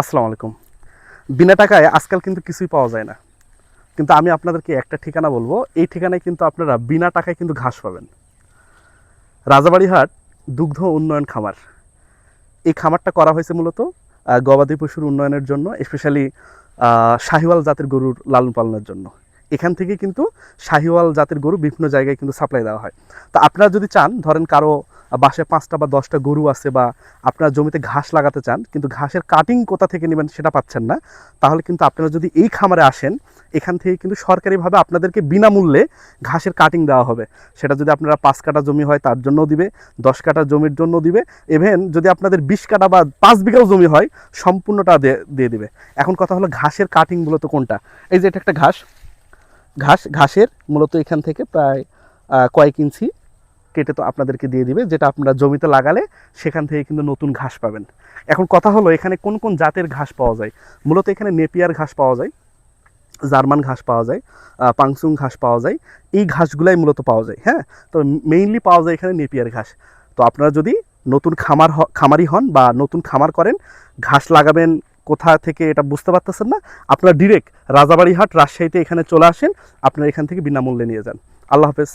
আসসালামু আলাইকুম। বিনা টাকায় আজকাল কিন্তু কিছুই পাওয়া যায় না। কিন্তু আমি আপনাদেরকে একটা ঠিকানা বলব, এই ঠিকানায় কিন্তু আপনারা বিনা টাকায় কিন্তু ঘাস পাবেন। রাজাবাড়িহাট দুগ্ধ উন্নয়ন খামার। এই খামারটা করা হয়েছে মূলত গবাদি পশুর উন্নয়নের জন্য স্পেশালি শাহিওয়াল জাতের গরুর লালন পালনের জন্য। এখান থেকে কিন্তু শাহিওয়াল জাতের গরু বিভিন্ন জায়গায় কিন্তু সাপ্লাই দেওয়া হয়। তো আপনারা যদি চান, ধরেন কারও বাসায় পাঁচটা বা দশটা গরু আছে বা আপনারা জমিতে ঘাস লাগাতে চান, কিন্তু ঘাসের কাটিং কোথা থেকে নেবেন সেটা পাচ্ছেন না। তাহলে কিন্তু আপনারা যদি এই খামারে আসেন, এখান থেকে কিন্তু সরকারিভাবে আপনাদেরকে বিনামূল্যে ঘাসের কাটিং দেওয়া হবে। সেটা যদি আপনারা পাঁচ কাটা জমি হয়, তার জন্য দিবে, দশ কাটা জমির জন্য দিবে ইভেন যদি আপনাদের বিশ কাটা বা পাঁচ বিঘাও জমি হয়, সম্পূর্ণটা দিয়ে- দিবে। এখন কথা হলো ঘাসের কাটিং মূলত কোনটা? এই যে এটা একটা ঘাস। ঘাস, ঘাসের মূলত এখান থেকে প্রায় কয়েক ইঞ্চি কেটে তো আপনাদেরকে দিয়ে দিবে, যেটা আপনারা জমিতে লাগালে সেখান থেকে কিন্তু নতুন ঘাস পাবেন। এখন কথা হলো, এখানে কোন কোন জাতের ঘাস পাওয়া যায়? মূলত এখানে নেপিয়ার ঘাস পাওয়া যায়, জার্মান ঘাস পাওয়া যায় পাংসুং ঘাস পাওয়া যায়, এই ঘাসগুলাই মূলত পাওয়া যায় হ্যাঁ? তো মেইনলি পাওয়া যায় এখানে নেপিয়ার ঘাস। তো আপনারা যদি নতুন খামার খামারি হন বা নতুন খামার করেন, ঘাস লাগাবেন, কোথা থেকে এটা বুঝতে পারতেছেন না, আপনারা ডিরেক্ট রাজাবাড়িহাট, রাজশাহীতে এখানে চলে আসেন, আপনারা এখান থেকে বিনামূল্যে নিয়ে যান। আল্লাহ হাফেজ।